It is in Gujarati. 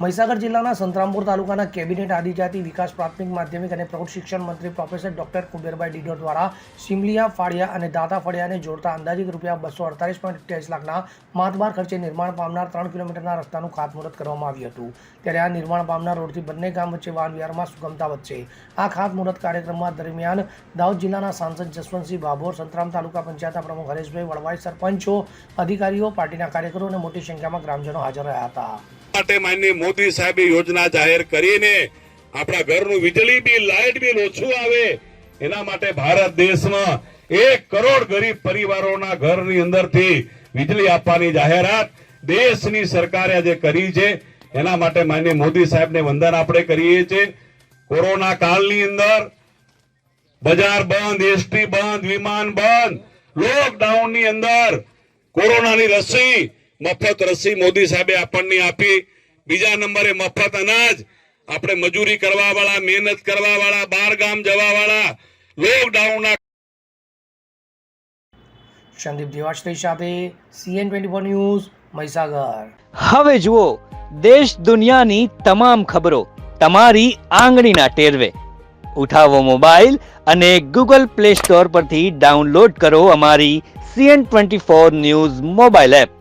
મહીસાગર જિલ્લાના સંતરામપુર તાલુકાના કેબિનેટ આદિજાતિ વિકાસ પ્રાથમિક માધ્યમિક અને પ્રૌઢ શિક્ષણ મંત્રી પ્રોફેસર ડોક્ટર કુબેરભાઈ ડીડો દ્વારા સિમલિયા ફાળિયા અને દાતા ફળિયાને જોડતા અંદાજિત રૂપિયા બસો અડતાલીસ પોઈન્ટ અઠ્યાવીસ લાખના માતબાર ખર્ચે નિર્માણ પામનાર ત્રણ કિલોમીટરના રસ્તાનું ખાતમુહૂર્ત કરવામાં આવ્યું હતું. ત્યારે આ નિર્માણ પામનાર રોડથી બંને ગામ વચ્ચે વાહનવ્યવહારમાં સુગમતા વધશે. આ ખાતમુહૂર્ત કાર્યક્રમમાં દરમિયાન દાહોદ જિલ્લાના સાંસદ જસવંતસિંહ ભાભોર, સંતરામ તાલુકા પંચાયતના પ્રમુખ હરેશભાઈ વળવાઈ, સરપંચો, અધિકારીઓ, પાર્ટીના કાર્યકરો અને મોટી સંખ્યામાં ગ્રામજનો હાજર રહ્યા હતા. માટે માનનીય મોદી સાહેબે યોજના જાહેર કરીને આપણા ઘરનું વીજળી બિલ, લાઇટ બિલ ઓછું આવે. એના માટે ભારત દેશમાં એક કરોડ ગરીબ પરિવારોના ઘરની અંદરથી વીજળી આપવાની જાહેરાત દેશની સરકારે આજે કરી છે. એના માટે માન્ય મોદી સાહેબને વંદન આપણે કરીએ છીએ. કોરોના કાળની અંદર બજાર બંધ, એસટી બંધ, વિમાન બંધ લોકડાઉનની અંદર કોરોનાની રસી મફત રસી મોદી સાહેબે આપણને આપી. બીજા નંબરે મફત અનાજ. આપણે મજૂરી કરવા વાળા મહેનત કરવા વાળા બાર ગામ જવા વાળા લોકડાઉનના સંદીપ દેવાશ્રી સાથે CN twenty four news Mahisagar. હવે જુઓ દેશ દુનિયાની તમામ ખબરો તમારી આંગળીના ટેરવે. ઉઠાવો મોબાઈલ અને ગૂગલ પ્લે સ્ટોર પરથી ડાઉનલોડ કરો અમારી CN twenty four news mobile app.